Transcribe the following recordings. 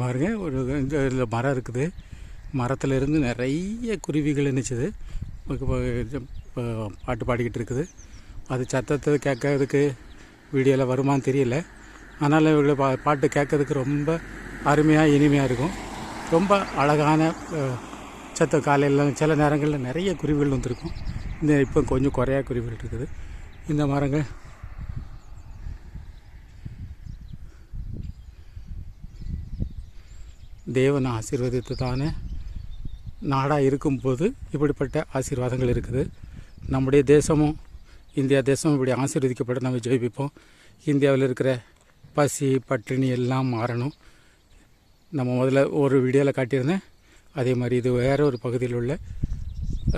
பாருங்க ஒரு இந்த இதில் மரம் இருக்குது. மரத்தில் இருந்து நிறைய குருவிகள் நினச்சிது. பாட்டு பாடிக்கிட்டு இருக்குது. அது சத்தத்தை கேட்கறதுக்கு வீடியோவில் வருமான்னு தெரியல. ஆனாலும் இவங்களை பா பாட்டு கேட்கறதுக்கு ரொம்ப அருமையாக இனிமையாக இருக்கும். ரொம்ப அழகான சத்தம். காலையில் சில நேரங்களில் நிறைய குருவிகள் வந்திருக்கும். இந்த இப்போ கொஞ்சம் குறையா குருவிகள் இருக்குது. இந்த மரங்கள் தேவன் ஆசீர்வதித்து தானே நாடாக இருக்கும்போது இப்படிப்பட்ட ஆசீர்வாதங்கள் இருக்குது. நம்முடைய தேசமும் இந்தியா தேசமும் இப்படி ஆசீர்வதிக்கப்பட்டு நம்ம ஜெயிப்பிப்போம் இந்தியாவில் இருக்கிற பசி பட்டினி எல்லாம் மாறணும். நம்ம முதல்ல ஒரு வீடியோவில் காட்டியிருந்தேன். அதே மாதிரி இது வேற ஒரு பகுதியில் உள்ள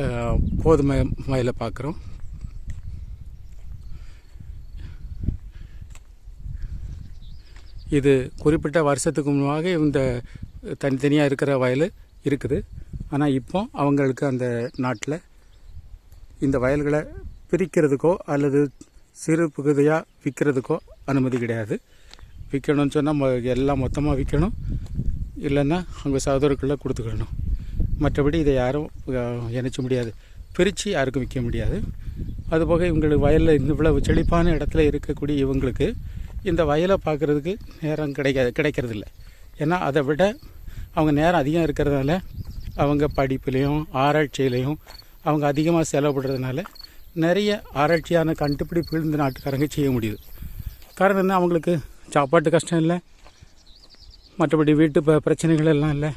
அஹ், கோதுமை வயலை பார்க்குறோம். இது குறிப்பிட்ட வருஷத்துக்கு முன்பாக இந்த தனித்தனியாக இருக்கிற வயல் இருக்குது. ஆனால் இப்போ அவங்களுக்கு அந்த நாட்டில் இந்த வயல்களை பிரிக்கிறதுக்கோ அல்லது சிறு பகுதியாக விற்கிறதுக்கோ அனுமதி கிடையாது. விற்கணும்னு சொன்னால் எல்லாம் மொத்தமாக விற்கணும் இல்லைன்னா அவங்க சகோதரர்களை கொடுத்துக்கணும். மற்றபடி இதை யாரும் இணைச்ச முடியாது. பிரித்து யாருக்கும் விற்க முடியாது. அதுபோக இவங்களுக்கு வயலில் இவ்வளவு செழிப்பான இடத்துல இருக்கக்கூடிய இவங்களுக்கு இந்த வயலை பார்க்குறதுக்கு நேரம் கிடைக்காது கிடைக்கிறதில்ல. ஏன்னா அதை விட அவங்க நேரம் அதிகம் இருக்கிறதுனால அவங்க படிப்புலேயும் ஆராய்ச்சியிலையும் அவங்க அதிகமாக செலவுப்படுறதுனால நிறைய ஆராய்ச்சியான கண்டுபிடிப்பு இந்த நாட்டுக்காரங்க செய்ய முடியுது. காரணம் என்ன? அவங்களுக்கு சாப்பாட்டு கஷ்டம் இல்லை. மற்றபடி வீட்டு ப பிரச்சனைகள் எல்லாம் இல்லை.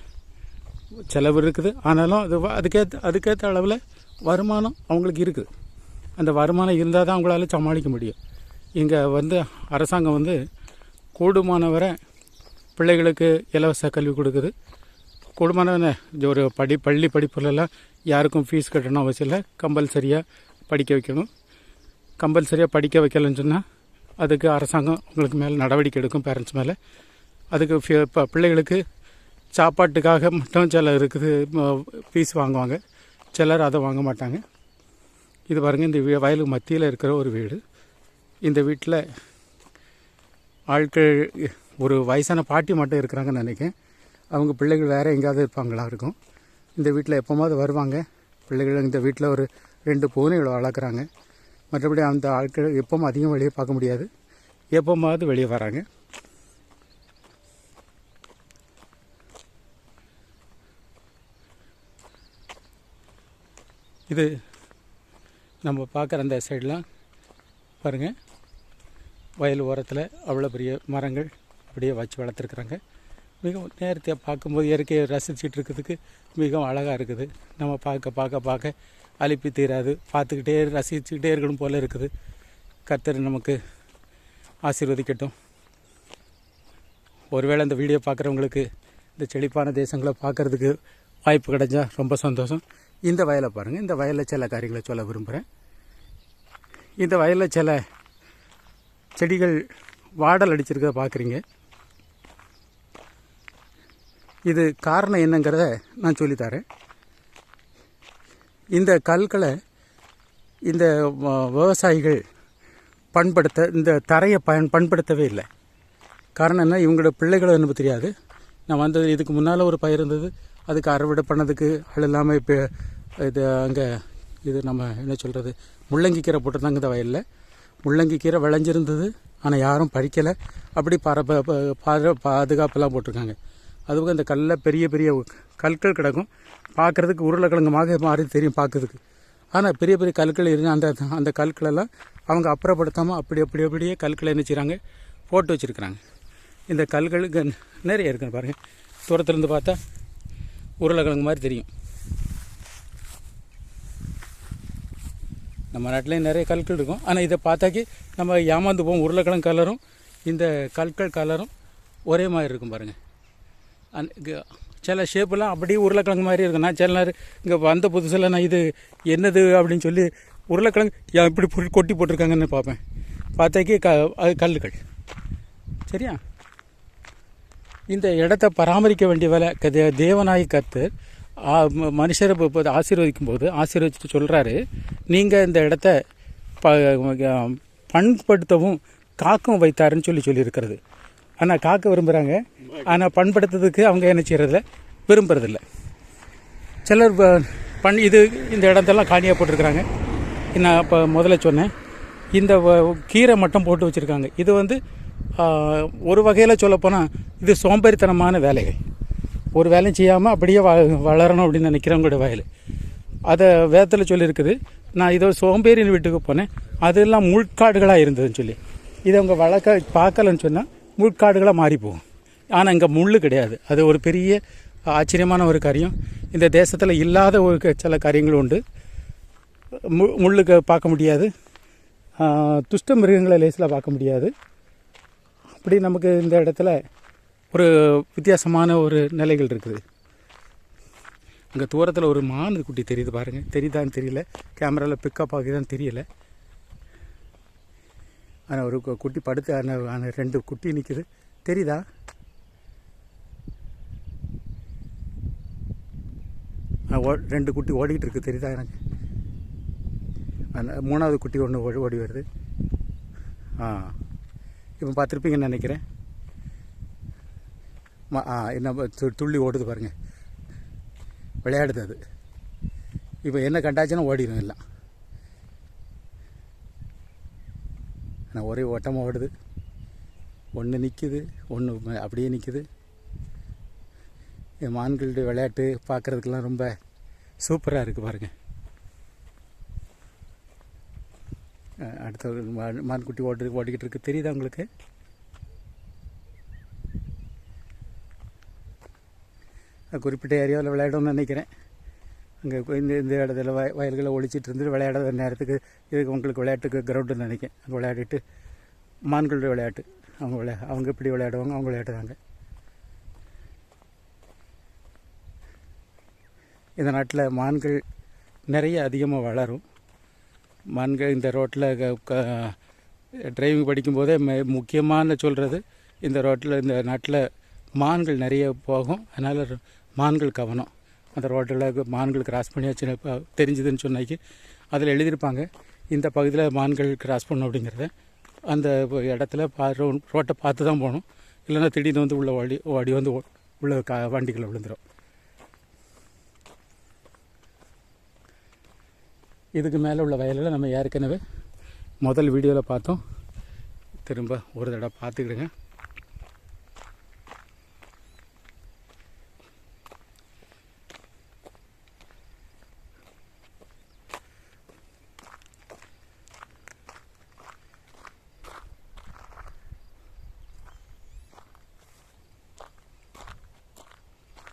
செலவு இருக்குது. ஆனாலும் அது அதுக்கேற்ற அதுக்கேற்ற அளவில் வருமானம் அவங்களுக்கு இருக்குது. அந்த வருமானம் இருந்தால் தான் அவங்களால சமாளிக்க முடியும். இங்கே வந்து அரசாங்கம் வந்து கூடுமானவரை பிள்ளைகளுக்கு இலவச கல்வி கொடுக்குது. கூடுமானவரை ஒரு படி பள்ளி படிப்புலலாம் யாருக்கும் ஃபீஸ் கட்டணும் அவசியம் இல்லை. கம்பல்சரியாக படிக்க வைக்கணும். கம்பல்சரியாக படிக்க வைக்கலன்னு சொன்னால் அதுக்கு அரசாங்கம் உங்களுக்கு மேலே நடவடிக்கை எடுக்கும் பேரண்ட்ஸ் மேலே. அதுக்கு இப்போ பிள்ளைகளுக்கு சாப்பாட்டுக்காக மட்டும் சில இருக்குது ஃபீஸ் வாங்குவாங்க. சிலர் அதை வாங்க மாட்டாங்க. இது பாருங்கள் இந்த வீ- வயலுக்கு மத்தியில் இருக்கிற ஒரு வீடு. இந்த வீட்டில் ஆட்கள் ஒரு வயசான பாட்டி மட்டும் இருக்கிறாங்கன்னு நினைக்கிறேன். அவங்க பிள்ளைகள் வேறு எங்கேயாவது இருப்பாங்களா இருக்கும். இந்த வீட்டில் எப்போமாவது வருவாங்க. பிள்ளைகள் இந்த வீட்டில் ஒரு ரெண்டு பூனைகளை வளர்க்குறாங்க. மற்றபடி அந்த ஆட்கள் எப்பவும் அதிகம் வெளியே பார்க்க முடியாது. எப்போமாவது வெளியே வராங்க. இது நம்ம பார்க்குற அந்த சைடெலாம் பாருங்கள் வயல் ஓரத்தில் அவ்வளோ பெரிய மரங்கள் அப்படியே வச்சு வளர்த்துருக்குறாங்க. மிகவும் நேரத்தை பார்க்கும்போது இயற்கையை ரசிச்சுட்டு இருக்கிறதுக்கு மிகவும் அழகாக இருக்குது. நம்ம பார்க்க பார்க்க பார்க்க அழுப்பி தீராது. பார்த்துக்கிட்டே ரசிச்சுக்கிட்டே இருக்கணும் போல் இருக்குது. கர்த்தர் நமக்கு ஆசீர்வதிக்கட்டும். ஒருவேளை இந்த வீடியோ பார்க்குறவங்களுக்கு இந்த செழிப்பான தேசங்களை பார்க்குறதுக்கு வாய்ப்பு கிடைச்சா ரொம்ப சந்தோஷம். இந்த வயலை பாருங்கள் இந்த வயலில் சில காரியங்களை சொல்ல விரும்புகிறேன் இந்த வயலில் சில செடிகள் வாடல் அடிச்சிருக்கிறத பார்க்குறீங்க. இது காரணம் என்னங்கிறத நான் சொல்லித்தரேன். இந்த கல்களை இந்த விவசாயிகள் பண்படுத்த இந்த தரையை பயன் பண்படுத்தவே இல்லை. காரணம் என்ன? இவங்களோட பிள்ளைகளும் எனக்கு தெரியாது. நான் வந்தது இதுக்கு முன்னால் ஒரு பயிர் இருந்தது. அதுக்கு அறுவடை பண்ணதுக்கு அது இல்லாமல் இப்போ இது அங்கே இது நம்ம என்ன சொல்கிறது முள்ளங்கி கீரை போட்டிருந்தாங்க இந்த வயலில். முள்ளங்கி கீரை விளைஞ்சிருந்தது. ஆனால் யாரும் பறிக்கலை. அப்படி பர ப- ப- பாதுகாப்பெல்லாம் போட்டிருக்காங்க. அதுபோக இந்த கல்லில் பெரிய பெரிய கற்கள் கிடக்கும். பார்க்குறதுக்கு உருளைக்கிழங்குமாக மாறி தெரியும் பார்க்கறதுக்கு. ஆனால் பெரிய பெரிய கற்கள் இருந்து அந்த அந்த கற்களெல்லாம் அவங்க அப்புறப்படுத்தாமல் அப்படி அப்படி அப்படியே கற்களை என்ன செய்கிறாங்க போட்டு வச்சுருக்குறாங்க. இந்த கல்களுக்கு நிறைய இருக்குன்னு பாருங்கள் தூரத்துலேருந்து பார்த்தா உருளைக்கிழங்கு மாதிரி தெரியும். நம்ம நாட்டிலையும் நிறைய கற்கள் இருக்கும். ஆனால் இதை பார்த்தாக்கி நம்ம ஏமாந்து போவோம் உருளைக்கிழங்கு கலரும் இந்த கற்கள் கலரும் ஒரே மாதிரி இருக்கும் பாருங்கள் அந் சில ஷேப்பெல்லாம் அப்படியே உருளைக்கிழங்கு மாதிரி இருக்கும். நான் சில நேரம் இங்கே வந்த புதுசில் நான் இது என்னது அப்படின்னு சொல்லி உருளைக்கிழங்கு இப்படி பொ- கொட்டி போட்டிருக்காங்கன்னு பார்ப்பேன். பார்த்தாக்கி க அது கல்லுகள். சரியா? இந்த இடத்த பராமரிக்க வேண்டிய வேலை தேவநாயகி கத்து மனுஷரை இப்போ ஆசீர்வதிக்கும் போது ஆசீர்வதிச்சுட்டு சொல்கிறாரு நீங்கள் இந்த இடத்த ப பண்படுத்தவும் காக்கவும் வைத்தாருன்னு சொல்லி சொல்லியிருக்கிறது. ஆனால் காக்க விரும்புகிறாங்க ஆனால் பண்படுத்துறதுக்கு அவங்க என்ன செய்கிறதில்ல விரும்புறதில்ல. சிலர் பண் இது இந்த இடத்தெல்லாம் காணியாக போட்டிருக்கிறாங்க. நான் இப்போ முதல்ல சொன்னேன். இந்த வ- கீரை மட்டும் போட்டு வச்சுருக்காங்க. இது வந்து ஒரு வகையில் சொல்லப்போனால் இது சோம்பேறித்தனமான வேலைகள். ஒரு வேலையும் செய்யாமல் அப்படியே வ வளரணும் அப்படின்னு நினைக்கிறவங்களோட வயல். அதை வேதத்தில் சொல்லியிருக்குது. நான் இதோ சோம்பேறியின் வீட்டுக்கு போனேன். அதெல்லாம் முள்காடுகளாக இருந்ததுன்னு சொல்லி. இதை அவங்க வளர்க்க பார்க்கலன்னு சொன்னால் முள்காடுகளாக மாறி போகும். ஆனால் இங்கே முள் கிடையாது. அது ஒரு பெரிய ஆச்சரியமான ஒரு காரியம். இந்த தேசத்தில் இல்லாத ஒரு க- சில காரியங்கள் உண்டு. மு முள்ளுக்கு பார்க்க முடியாது. துஷ்ட மிருகங்களை லேசில் பார்க்க முடியாது. அப்படி நமக்கு இந்த இடத்துல ஒரு வித்தியாசமான ஒரு நிலைகள் இருக்குது. அங்கே தூரத்தில் ஒரு மானது குட்டி தெரியுது பாருங்கள் தெரியுதான்னு தெரியல. கேமராவில் பிக்கப் ஆகுதான்னு தெரியல. ஆனால் ஒரு கு- குட்டி படுத்து ஆனால் ரெண்டு குட்டி நிற்குது தெரியுதா? ஆ, ஓ- ரெண்டு குட்டி ஓடிக்கிட்டு இருக்கு. தெரியுதா எனக்கு? மூணாவது குட்டி ஒன்று ஓடி ஓடி வருது. ஆ. இப்போ பார்த்துருப்பீங்கன்னு நினைக்கிறேன். என்ன து- துள்ளி ஓடுது பாருங்கள் விளையாடுது அது. இப்போ என்ன கண்டாச்சுன்னா ஓடிடும் எல்லாம். ஆனால் ஒரே ஓட்டமாக ஓடுது. ஒன்று நிற்குது ஒன்று அப்படியே நிற்குது என் மான்களுடைய விளையாட்டு பார்க்குறதுக்கெல்லாம் ரொம்ப சூப்பராக இருக்குது பாருங்கள் அடுத்த மா- மான்குட்டி ஓடி ஓடிக்கிட்டு இருக்கு. தெரியுதா உங்களுக்கு? குறிப்பிட்ட ஏரியாவில் விளையாடணும்னு நினைக்கிறேன். அங்கே இந்த இந்த இடத்துல வய வயல்களை ஒழிச்சிட்டு இருந்து விளையாட நேரத்துக்கு இதுக்கு உங்களுக்கு விளையாட்டுக்கு கிரவுண்டுன்னு நினைக்கிறேன். அங்கே விளையாடிட்டு மான்களுடைய விளையாட்டு. அவங்க விளையா அவங்க எப்படி விளையாடுவாங்க அவங்க விளையாடுவாங்க இந்த நாட்டில் மான்கள் நிறைய அதிகமாக வளரும். மான்கள் இந்த ரோட்டில் டிரைவிங் படிக்கும்போதே முக்கியமான சொல்கிறது இந்த ரோட்டில் இந்த நாட்டில் மான்கள் நிறைய போகும். அதனால் மான்கள் கவனம். அந்த ரோட்டில் மான்கள் கிராஸ் பண்ணியாச்சு இப்போ தெரிஞ்சுதுன்னு சொன்னாக்கி அதில் எழுதியிருப்பாங்க இந்த பகுதியில் மான்கள் கிராஸ் பண்ணும் அப்படிங்கிறத. அந்த இடத்துல பா ரோ- ரோட்டை பார்த்து தான் போகணும். இல்லைன்னா திடீர்னு வந்து உள்ள ஓடி ஓடி வந்து உள்ள கா வண்டிகளை விழுந்துடும் இதுக்கு மேலே உள்ள வயலில் நம்ம ஏற்கனவே முதல் வீடியோவில் பார்த்தோம். திரும்ப ஒரு தடவை பார்த்துக்கிடுங்க.